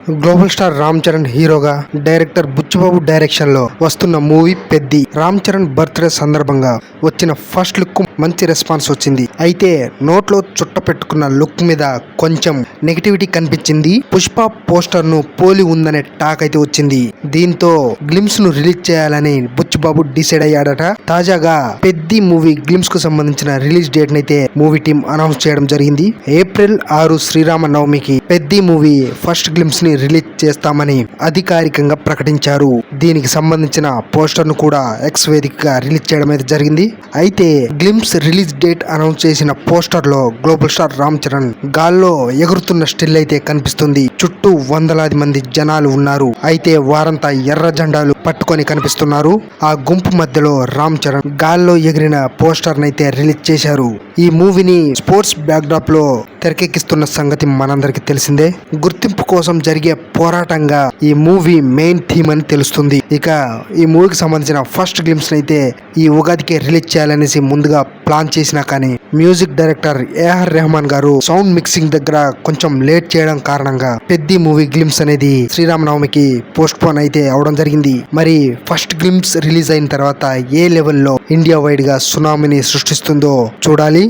Global star Ram Charan హీరోగా director Buchibabu డైరెక్షన్లో వస్తున్న మూవీ పెద్ది రామ్ చరణ్ బర్త్డే సందర్భంగా వచ్చిన ఫస్ట్ లుక్ మంచి రెస్పాన్స్ వచ్చింది. అయితే నోట్లో చుట్ట పెట్టుకున్న లుక్ మీద కొంచెం నెగిటివిటీ కనిపించింది. పుష్ప పోస్టర్ను పోలి ఉందనే టాక్ అయితే వచ్చింది. దీంతో గ్లిమ్స్ను రిలీజ్ చేయాలని బుచ్చిబాబు డిసైడ్ అయ్యాడట. తాజాగా పెద్ది మూవీ గ్లిమ్స్కు సంబంధించిన రిలీజ్ డేట్ అయితే మూవీ టీం అనౌన్స్ చేయడం జరిగింది. ఏప్రిల్ ఆరు శ్రీరామ నవమికి పెద్ది మూవీ ఫస్ట్ గ్లిమ్స్ని రిలీజ్ చేస్తామని అధికారికంగా ప్రకటించారు. దీనికి సంబంధించిన పోస్టర్ను కూడా ఎక్స్ వేదికగా రిలీజ్ చేయడం అయితే జరిగింది. అయితే గ్లిమ్స్ రిలీజ్ డేట్ అనౌన్స్ చేసిన పోస్టర్లో గ్లోబల్ స్టార్ రామ్ చరణ్ గాల్లో ఎగురుతున్న స్టిల్ అయితే కనిపిస్తుంది. చుట్టూ వందలాది మంది జనాలు ఉన్నారు. అయితే వారంతా ఎర్ర జెండాలు పట్టుకొని కనిపిస్తున్నారు. ఆ గుంపు మధ్యలో రామ్ చరణ్ గాల్లో ఎగిరిన పోస్టర్ అయితే రిలీజ్ చేశారు. ఈ మూవీని స్పోర్ట్స్ బ్యాక్డ్రాప్లో తెరకెక్కిస్తున్న సంగతి మనందరికీ తెలిసిందే. గుర్తింపు కోసం జరిగే పోరాటంగా ఈ మూవీ మెయిన్ థీమ్ అని తెలుస్తుంది. ఇక ఈ మూవీకి సంబంధించిన ఫస్ట్ గ్లిమ్స్ అయితే ఈ ఉగాదికి రిలీజ్ చేయాలనేసి ముందుగా ప్లాన్ చేసినా కానీ మ్యూజిక్ డైరెక్టర్ ఏఆర్ రెహమాన్ గారు సౌండ్ మిక్సింగ్ దగ్గర కొంచెం లేట్ చేయడం కారణంగా పెద్ద మూవీ గ్లిమ్స్ అనేది శ్రీరామనవమికి పోస్ట్ పోన్ అయితే అవడం జరిగింది. మరి ఫస్ట్ గ్లిమ్స్ రిలీజ్ అయిన తర్వాత ఏ లెవెల్లో ఇండియా వైడ్గా సునామీని సృష్టిస్తుందో చూడాలి.